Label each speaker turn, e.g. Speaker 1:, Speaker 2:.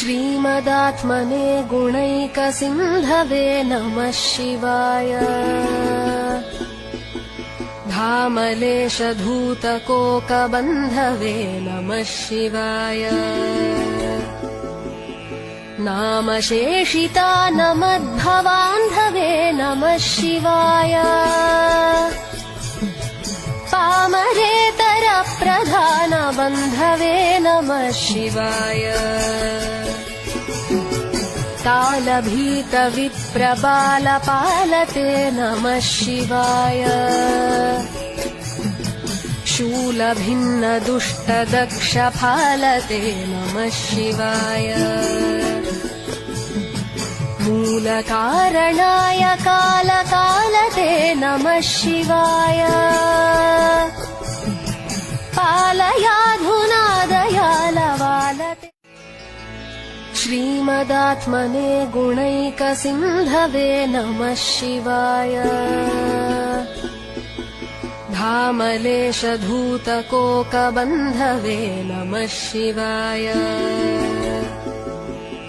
Speaker 1: श्रीमदात्मने गुणैकसिन्धवे नमः शिवाय। धामलेशधूतकोकबन्धवे नमः शिवाय। नामशेषितानमद्भवान्धवे नमः शिवाय पामरेतरप्रधानबन्धवे नमः शिवाय। कालभीतविप्रबालपालते नमः शिवाय। शूलभिन्नदुष्टदक्षफालते नमः शिवाय। मूलकारणाय कालकालते नमः शिवाय श्रीमदात्मने गुणैकसिन्धवे नमः शिवाय। धामलेशधूतकोकबन्धवे नमः शिवाय